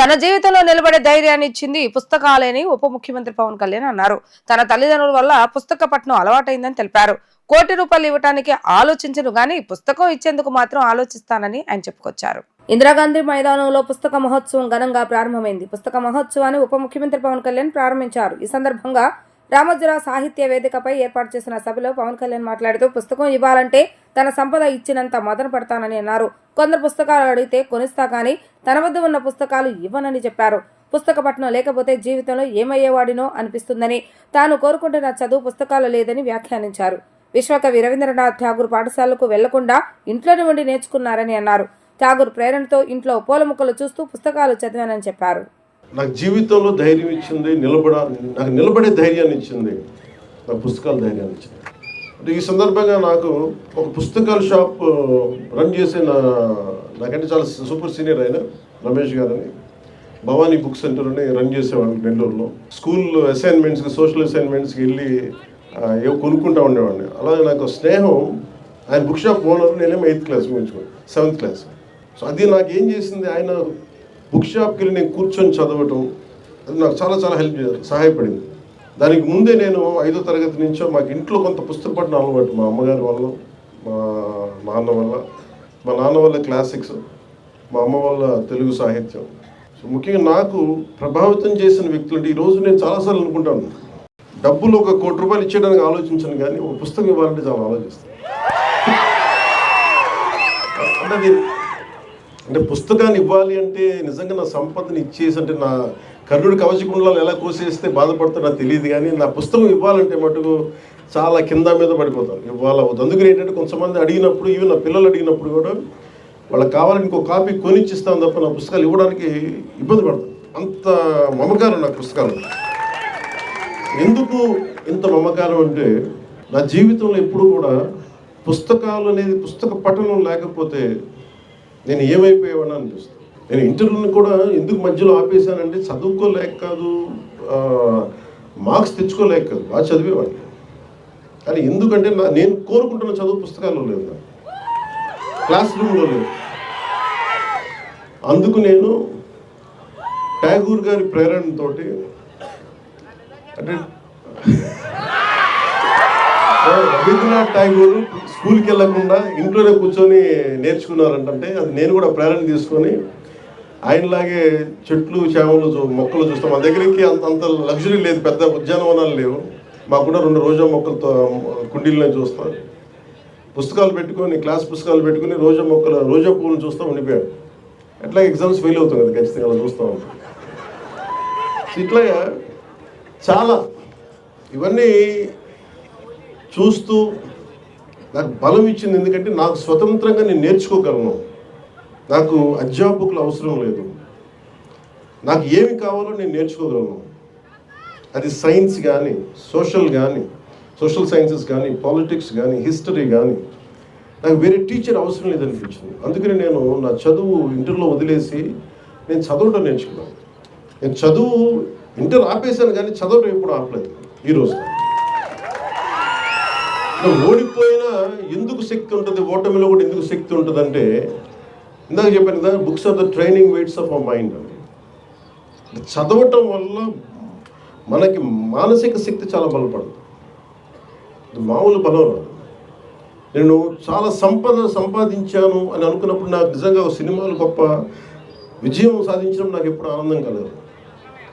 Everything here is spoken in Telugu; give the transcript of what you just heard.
తన జీవితంలో నిలబడే ధైర్యాన్ని ఇచ్చింది పుస్తకాలేని ఉప ముఖ్యమంత్రి పవన్ కళ్యాణ్ అన్నారు. తన తల్లిదండ్రుల వల్ల పుస్తక పట్నం అలవాటైందని తెలిపారు. కోటి రూపాయలు ఇవ్వటానికి ఆలోచించను గాని పుస్తకం ఇచ్చేందుకు మాత్రం ఆలోచిస్తానని ఆయన చెప్పుకొచ్చారు. ఇందిరాగాంధీ మైదానంలో పుస్తక మహోత్సవం ఘనంగా ప్రారంభమైంది. పుస్తక మహోత్సవాన్ని ఉప ముఖ్యమంత్రి పవన్ కళ్యాణ్ ప్రారంభించారు. ఈ సందర్భంగా రామోజీరావు సాహిత్య వేదికపై ఏర్పాటు చేసిన సభలో పవన్ కళ్యాణ్ మాట్లాడుతూ పుస్తకం ఇవ్వాలంటే తన సంపద ఇచ్చినంత మదన పడతానని అన్నారు. కొందరు పుస్తకాలు అడిగితే కొనిస్తా కానీ తన వద్ద ఉన్న పుస్తకాలు ఇవ్వనని చెప్పారు. పుస్తక పఠనం లేకపోతే జీవితంలో ఏమయ్యేవాడినో అనిపిస్తుందని తాను కోరుకుంటున్న చదువు పుస్తకాలు లేదని వ్యాఖ్యానించారు. విశ్వకవి రవీంద్రనాథ్ ఠాగూర్ పాఠశాలకు వెళ్ళకుండా ఇంట్లోనే ఉండి నేర్చుకున్నారని అన్నారు. ఠాగూర్ ప్రేరణతో ఇంట్లో పూల మొక్కలు చూస్తూ పుస్తకాలు చదివానని చెప్పారు. నాకు జీవితంలో ధైర్యం ఇచ్చింది నిలబడ నాకు నిలబడే ధైర్యాన్ని ఇచ్చింది. నా పుస్తకాల ధైర్యాన్ని ఇచ్చింది. అంటే ఈ సందర్భంగా నాకు ఒక పుస్తకాల షాప్ రన్ చేసే నా నాకంటే చాలా సూపర్ సీనియర్ అయిన రమేష్ గారని. భవానీ బుక్ సెంటర్ని రన్ చేసేవాడిని నెల్లూరులో స్కూల్ అసైన్మెంట్స్కి సోషల్ అసైన్మెంట్స్కి వెళ్ళి ఏవో కొనుక్కుంటా ఉండేవాడిని. అలాగే నాకు స్నేహం ఆయన బుక్ షాప్ ఓనర్ నేనేమో ఎయిత్ క్లాస్ ముగించుకోండి సెవెంత్ క్లాస్. సో అది నాకు ఏం చేసింది ఆయన బుక్ షాప్కి వెళ్ళి నేను కూర్చొని చదవటం అది నాకు చాలా చాలా హెల్ప్ చేశారు సహాయపడింది. దానికి ముందే నేను ఐదో తరగతి నుంచో మాకు ఇంట్లో కొంత పుస్తక పట్టిన అలవాటు మా అమ్మగారి వల్ల మా నాన్న వల్ల. మా నాన్న వల్ల క్లాసిక్స్ మా అమ్మ వల్ల తెలుగు సాహిత్యం. సో ముఖ్యంగా నాకు ప్రభావితం చేసిన వ్యక్తులు అంటే ఈరోజు నేను చాలాసార్లు అనుకుంటాను. డబ్బులు ఒక కోటి రూపాయలు ఇచ్చేయడానికి ఆలోచించను కానీ ఒక పుస్తకం ఇవ్వాలంటే చాలా ఆలోచిస్తాను. అంటే అంటే పుస్తకాన్ని ఇవ్వాలి అంటే నిజంగా నా సంపదని ఇచ్చేసి అంటే నా కర్ణుడి కవచకుండలాలు ఎలా కోసేస్తే బాధపడతా నాకు తెలియదు కానీ నా పుస్తకం ఇవ్వాలంటే మటుకు చాలా కింద మీద పడిపోతాను. ఇవ్వాలి అవుతుంది అందుకని ఏంటంటే కొంతమంది అడిగినప్పుడు ఇవి నా పిల్లలు అడిగినప్పుడు కూడా వాళ్ళకి కావాలని ఇంకో కాపీ కొనిచ్చిస్తాను తప్ప నా పుస్తకాలు ఇవ్వడానికి ఇబ్బంది పడతాను. అంత మమకారం నా పుస్తకాలు. ఎందుకు ఇంత మమకారం అంటే నా జీవితంలో ఎప్పుడు కూడా పుస్తకాలు అనేది పుస్తక పఠనం లేకపోతే నేను ఏమైపోయేవాడిని అనిపిస్తుంది? నేను ఇంటర్వ్యూని కూడా ఎందుకు మధ్యలో ఆపేశానంటే చదువుకోలేక కాదు మార్క్స్ తెచ్చుకోలేక కాదు బాగా చదివేవాడిని. కానీ ఎందుకంటే నా నేను కోరుకుంటున్న చదువు పుస్తకాల్లో లేదు నాకు. క్లాస్ రూమ్లో లేదు. అందుకు నేను ట్యాగూర్ గారి ప్రేరణతోటి అంటే రవీంద్రనాథ్ ఠాగూర్ స్కూల్కి వెళ్ళకుండా ఇంట్లోనే కూర్చొని నేర్చుకున్నారంటే అది నేను కూడా ప్రేరణ తీసుకొని ఆయనలాగే చెట్లు చేమలు చూ- మొక్కలు చూస్తాం. మా దగ్గరికి అంత అంత లగ్జరీ లేదు. పెద్ద ఉద్యానవనాలు లేవు. మాకుండా రెండు రోజా మొక్కలతో కుండీలనే చూస్తాం. పుస్తకాలు పెట్టుకొని క్లాస్ పుస్తకాలు పెట్టుకొని రోజా మొక్కలు రోజా పువ్వులు చూస్తూ ఉండిపోయాడు ఎట్లా ఎగ్జామ్స్ ఫెయిల్ అవుతుంది కదా ఖచ్చితంగా అలా చూస్తూ. ఉంటాం ఇట్లా ఇట్లాగా చాలా. ఇవన్నీ చూస్తూ నాకు బలం ఇచ్చింది ఎందుకంటే నాకు స్వతంత్రంగా నేను నేర్చుకోగలను. నాకు అధ్యాపకులు అవసరం లేదు. నాకు ఏమి కావాలో నేను నేర్చుకోగలను. అది సైన్స్ కానీ సోషల్ కానీ సోషల్ సైన్సెస్ కానీ పాలిటిక్స్ కానీ హిస్టరీ కానీ నాకు వేరే టీచర్ అవసరం లేదనిపించింది. అందుకని నేను నా చదువు ఇంటర్లో వదిలేసి నేను చదవటం నేర్చుకున్నాను. నేను చదువు ఇంటర్ ఆపేశాను కానీ చదవటం ఎప్పుడు ఆపలేదు. ఈరోజు నువ్వు ఓడిపోయినా ఎందుకు శక్తి ఉంటుంది? ఓటమిలో కూడా ఎందుకు శక్తి ఉంటుంది అంటే ఇందాక చెప్పాను కదా books are the training weights of a mind అని చదవటం వల్ల మనకి మానసిక శక్తి చాలా బలపడుతుంది. మామూలు బలం రాదు నేను చాలా సంపద సంపాదించాను అని అనుకున్నప్పుడు నాకు నిజంగా ఒక సినిమాలు గొప్ప విజయం సాధించడం నాకు ఎప్పుడు ఆనందం కలదు